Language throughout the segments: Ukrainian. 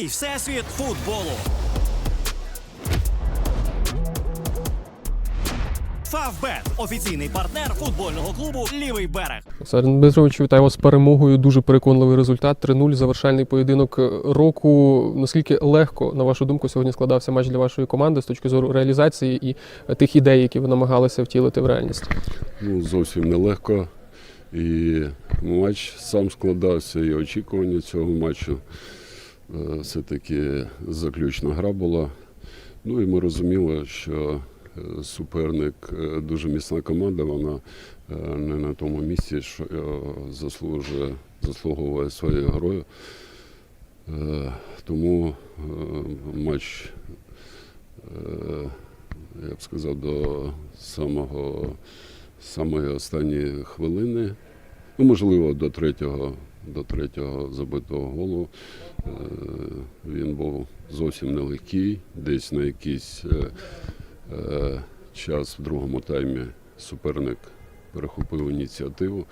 Твій всесвіт футболу. Фавбет офіційний партнер футбольного клубу Лівий берег. Дмитрович, вітаю вас з перемогою. Дуже переконливий результат. 3-0, завершальний поєдинок року. Наскільки легко, на вашу думку, сьогодні складався матч для вашої команди з точки зору реалізації і тих ідей, які ви намагалися втілити в реальність? Ну, зовсім нелегко. І матч сам складався, і очікування цього матчу. Е, Все-таки заключна гра була. Ну і ми розуміли, що е, суперник е, дуже міцна команда, вона не на тому місці, що заслужує, заслуговує своєю грою. Тому матч, я б сказав, до самого самої останньої хвилини, ну, можливо, до третього, до третього забитого голу. Е, Він був зовсім нелегкий, десь на якийсь е, е, час в другому таймі суперник перехопив ініціативу,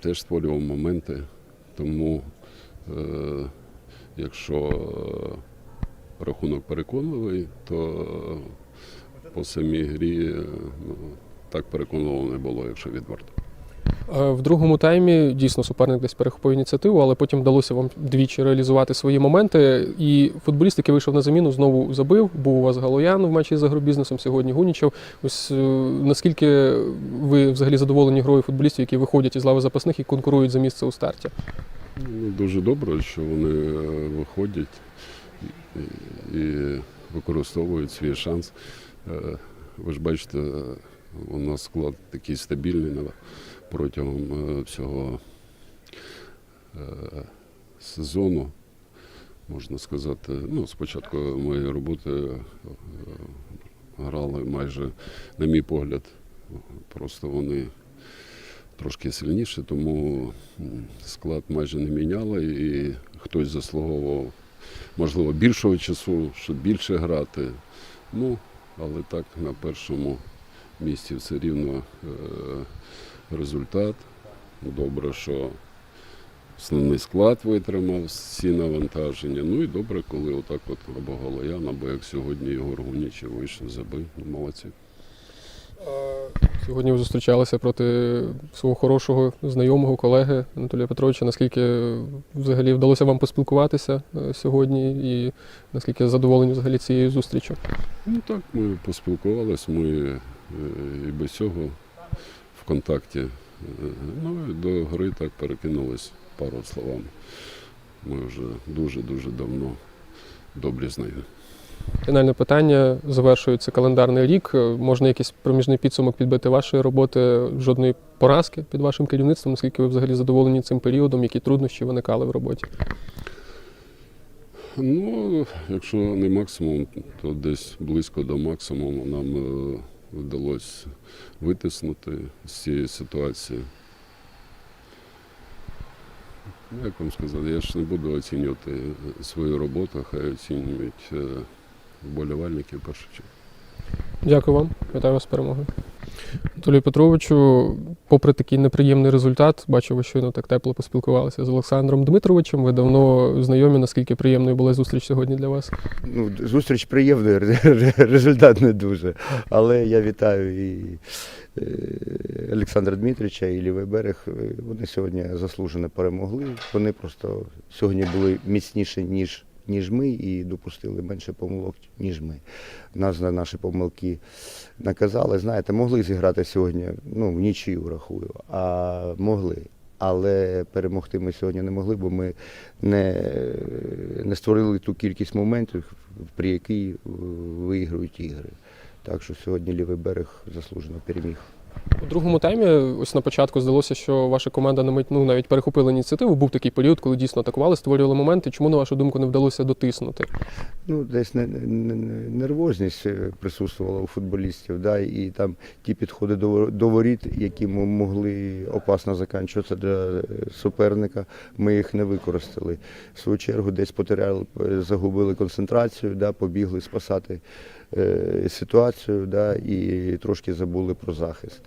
теж створював моменти. Тому, якщо рахунок переконливий, то по самій грі ну, так переконливо не було, якщо відверто. Е, В другому таймі дійсно суперник десь перехопив ініціативу, але потім вдалося вам двічі реалізувати свої моменти. І футболіст, який вийшов на заміну, знову забив. Був у вас Галоян в матчі з агробізнесом, сьогодні Гунічев. Ось е, наскільки ви взагалі задоволені грою футболістів, які виходять із лави запасних і конкурують за місце у старті? Ну, дуже добре, що вони е, виходять і, використовують свій шанс. Ви ж бачите, у нас склад такий стабільний протягом е, всього е, сезону. Можна сказати, ну, спочатку моєї роботи е, грали майже, на мій погляд, просто вони трошки сильніше, тому склад майже не міняли, і хтось заслуговував, можливо, більшого часу, щоб більше грати. Ну, але так на першому місці все рівно результат. Добре, що основний склад витримав всі навантаження. Ну і добре, коли отак от або Голоян, або як сьогодні Ігор Гунічев вийшов, забив. Ну, молодці. Сьогодні ви зустрічалися проти свого хорошого знайомого колеги Анатолія Петровича. Наскільки взагалі вдалося вам поспілкуватися е, сьогодні, і наскільки задоволені взагалі цією зустрічю? Ну так, ми поспілкувалися, ми е, і без цього в контакті. Е, Ну і до гри так перекинулись пару словами. Ми вже дуже-дуже давно добрі знайомі. Фінальне питання. Завершується календарний рік. Е, Можна якийсь проміжний підсумок підбити вашої роботи, жодної поразки під вашим керівництвом. Наскільки ви взагалі задоволені цим періодом, які труднощі виникали в роботі? Ну, якщо не максимум, то десь близько до максимуму нам е, вдалося витиснути з цієї ситуації. Як вам сказати, я ж не буду оцінювати свою роботу, хай оцінюють е, вболівальники в першу чергу. Дякую вам. Вітаю вас з перемогою. Анатолію Петровичу, попри такий неприємний результат, бачу, ви щойно так тепло поспілкувалися з Олександром Дмитровичем. Ви давно знайомі, наскільки приємною була зустріч сьогодні для вас. Ну, зустріч приємна, результат не дуже. Але я вітаю і е, Олександра Дмитрича, і Лівий берег. Е, Вони сьогодні заслужено перемогли. Вони просто сьогодні були міцніші, ніж, ніж ми, і допустили менше помилок, ніж ми. Нас за наші помилки наказали. Знаєте, могли зіграти сьогодні, ну, в нічию рахую, а могли. Але перемогти ми сьогодні не могли, бо ми не, не створили ту кількість моментів, при якій е, виіграють ігри. Так що сьогодні лівий берег заслужено переміг. У другому таймі, ось на початку здалося, що ваша команда на ну, навіть перехопила ініціативу. Був такий період, коли дійсно атакували, створювали моменти. Чому, на вашу думку, не вдалося дотиснути? Ну, десь не, не, не- нервозність е, присутствувала у футболістів, да, і там ті підходи до, воріт, які могли опасно закінчуватися для е, суперника, ми їх не використали. В свою чергу десь потеряли, е, загубили концентрацію, да, побігли спасати ситуацію, да, і трошки забули про захист.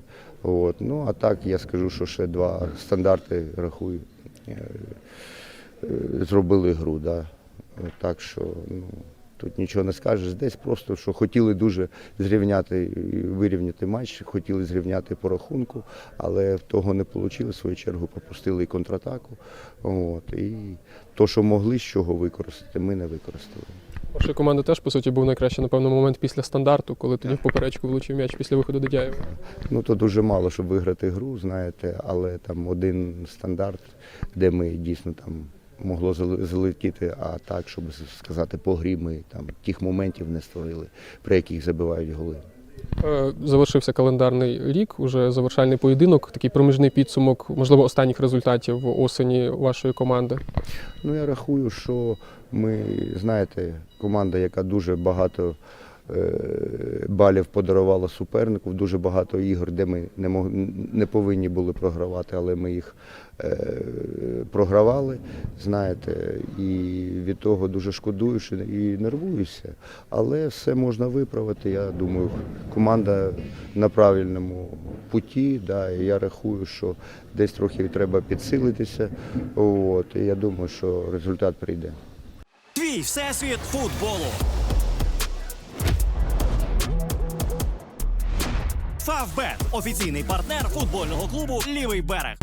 От. Ну, а так я скажу, що ще два стандарти рахую. е, е, Зробили гру, да. Е, Так що ну, тут нічого не скажеш. Десь просто що хотіли дуже зрівняти, вирівняти матч, хотіли зрівняти по рахунку, але того не вийшло. В свою чергу пропустили контратаку. От, і то, що могли з чого використати, ми не використали. Ваша команда теж, по суті, був найкращий, напевно, момент після стандарту, коли тоді в поперечку влучив м'яч після виходу Дедяєва. Ну то дуже мало, щоб виграти гру, знаєте, але там один стандарт, де ми дійсно там могло залетіти, а так, щоб сказати, по грі ми там тих моментів не створили, при яких забивають голи. Е, Завершився календарний рік, уже завершальний поєдинок, такий проміжний підсумок, можливо, останніх результатів осені вашої команди. Ну я рахую, що ми, знаєте, команда, яка дуже багато балів подарувала супернику, дуже багато ігор, де ми не, мог, не повинні були програвати, але ми їх е, програвали, знаєте, і від того дуже шкодую і нервуюся. Але все можна виправити. Я думаю, команда на правильному путі. Да, і я рахую, що десь трохи треба підсилитися. От, і я думаю, що результат прийде. Твій всесвіт футболу. Фавбет офіційний партнер футбольного клубу Лівий берег.